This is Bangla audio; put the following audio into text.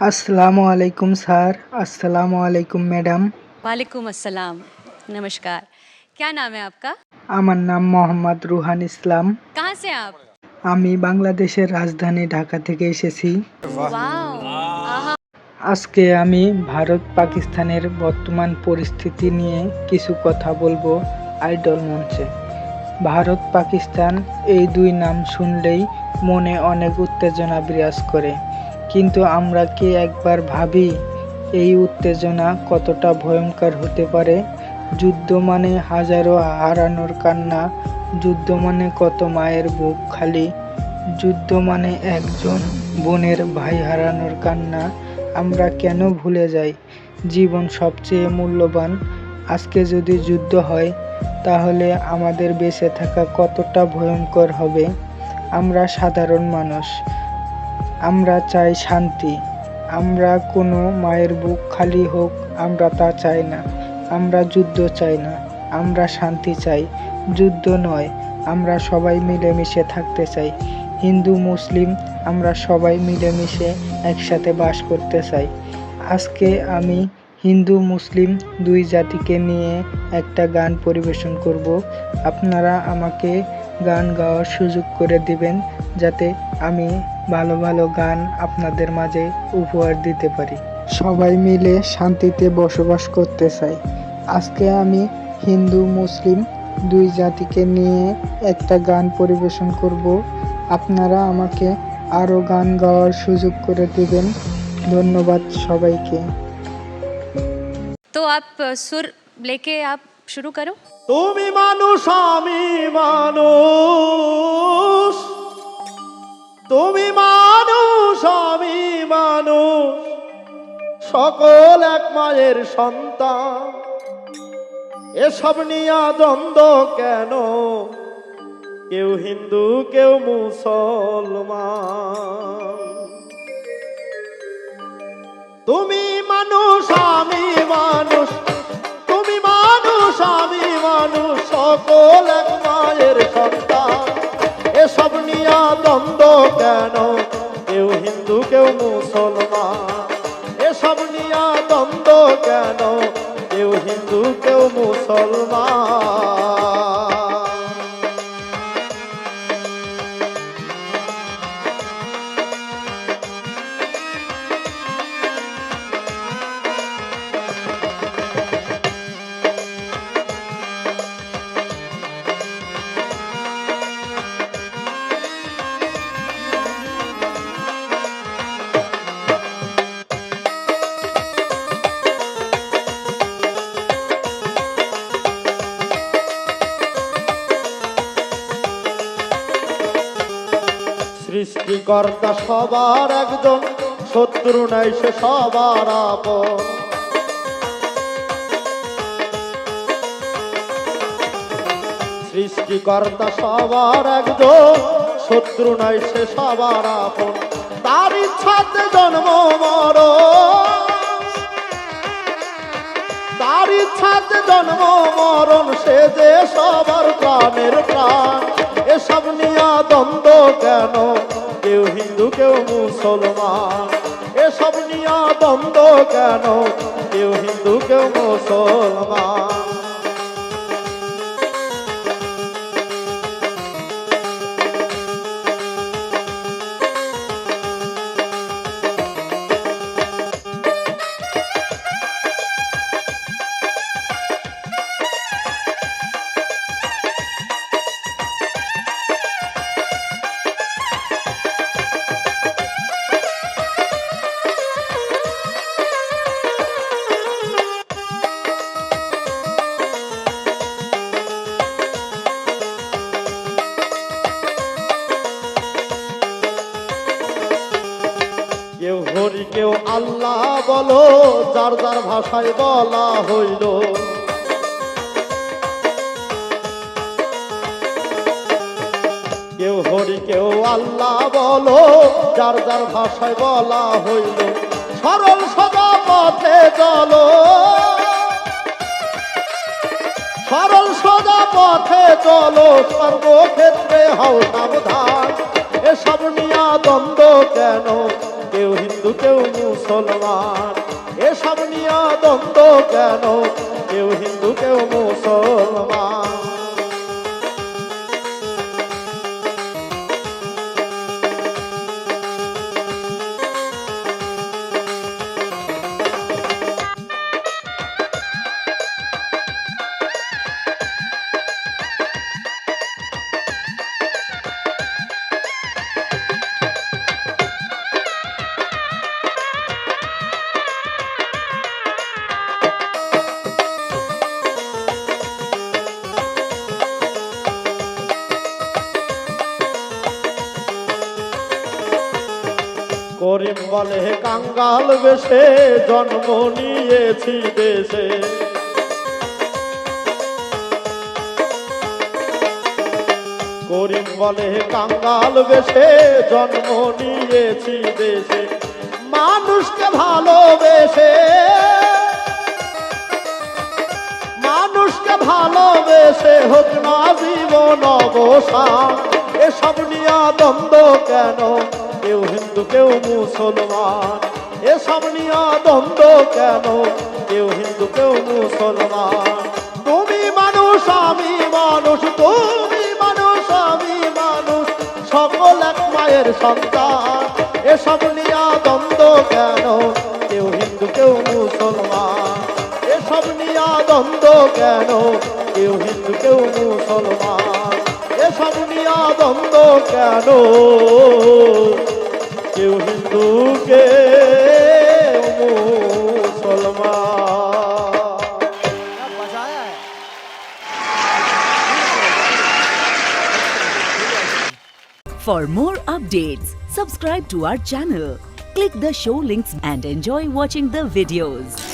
আসসালামু আলাইকুম স্যার আসসালামু আলাইকুম ম্যাডাম वालेकुम अस्सलाम नमस्कार क्या नाम है आपका আমার নাম মোহাম্মদ রুহান ইসলাম कहाँ से हैं आप আমি বাংলাদেশের রাজধানী ঢাকা থেকে এসেছি वाओ आहा আজকে আমি ভারত পাকিস্তানের বর্তমান পরিস্থিতি নিয়ে কিছু কথা বলবো আইডল মঞ্চে ভারত পাকিস্তান এই দুই নাম শুনলেই মনে অনেক উত্তেজনা বিরাজ করে কিন্তু আমরা কি একবার ভাবি, এই উত্তেজনা কতটা ভয়ঙ্কর হতে পারে? যুদ্ধ মানে হাজারো হারানোর কান্না, যুদ্ধ মানে কত মায়ের বুক খালি, যুদ্ধ মানে একজন বোনের ভাই হারানোর কান্না। আমরা কেন ভুলে যাই? জীবন সবচেয়ে মূল্যবান। আজকে যদি যুদ্ধ হয়, তাহলে আমাদের বেঁচে থাকা কতটা ভয়ঙ্কর হবে? আমরা সাধারণ মানুষ। আমরা চাই শান্তি। আমরা কোনো মায়ের বুক খালি হোক, আমরা তা চাই না। আমরা যুদ্ধ চাই না, আমরা শান্তি চাই। যুদ্ধ নয়, আমরা সবাই মিলেমিশে থাকতে চাই। হিন্দু, মুসলিম, আমরা সবাই মিলেমিশে একসাথে বাস করতে চাই। আজকে আমি হিন্দু, মুসলিম দুই জাতিকে নিয়ে একটা গান পরিবেশন করব। আপনারা আমাকে গান গাওয়ার সুযোগ করে দিবেন। যাতে আমি ভালো ভালো গান আপনাদের মাঝে উপহার দিতে পারি। সবাই মিলে শান্তিতে বসবাস করতে চাই। আজকে আমি হিন্দু মুসলিম দুই জাতিকে নিয়ে একটা গান পরিবেশন করব। আপনারা আমাকে আরও গান গাওয়ার সুযোগ করে দেবেন। ধন্যবাদ সবাইকে। তো আপ সুর লেকে আপ শুরু করো। তুমি মানুষ আমি মানুষ। সকল এক মায়ের সন্তান। এসব নিয়া দ্বন্দ্ব কেন? কেউ হিন্দু, কেউ মুসলমান। তুমি মানুষ, আমি মানুষ। তুমি মানুষ, আমি মানুষ। সকল এক কেউ মুসলমান। সৃষ্টিকর্তা সবার একজন, শত্রু নাই সে সবার আপন। সৃষ্টিকর্তা সবার একজন, শত্রু নাই সে সবার আপন। তার ইচ্ছাতে জন্ম মর তার ইচ্ছাতে জন্ম মরণ, সে যে সবার প্রাণের প্রাণ। এসব নিয়া দ্বন্দ্ব কেন? কেউ হিন্দু কেউ মুসলমান। এসব নিয়া দ্বন্দ্ব কেন? কেউ হিন্দু কেউ মুসলমান। বলো, যার যার ভাষায় বলা হইল। কেউ হরি, কেউ আল্লাহ বলো, যার যার ভাষায় বলা হইল। সরল সদা পথে চলো। সরল সোজা পথে চলো, সর্বক্ষেত্রে হও সাবধান। এসব নিয়া দ্বন্দ্ব কেন কেউ হিন্দু কেউ মুসলমান। এসব নিয়ে দ্বন্দ্ব কেন? কেউ হিন্দু কেউ মুসলমান। করিম বলে কাঙ্গাল বেশে জন্ম নিয়েছি দেশে। করিম বলে কাঙ্গাল বেশে জন্ম নিয়েছি দেশে। মানুষকে ভালোবেসে মানুষকে ভালোবেসে হোক না জীবন অবসান। এসব নিয়ে দ্বন্দ্ব কেন কেউ মুসলমান? এসব নিয়ে দ্বন্দ্ব কেন? কেউ হিন্দু, কেউ মুসলমান। তুমি মানুষ, আমি মানুষ, তুমি মানুষ, আমি মানুষ। সকল এক মায়ের সন্তান। এসব নিয়ে দ্বন্দ্ব কেন? কেউ হিন্দু, কেউ মুসলমান। এসব নিয়ে দ্বন্দ্ব কেন? কেউ হিন্দু, কেউ মুসলমান। এসব নিয়ে দ্বন্দ্ব কেন? কেউ হিন্দু কেউ মুসলমান For more updates, subscribe to our channel, click the show links and enjoy watching the videos.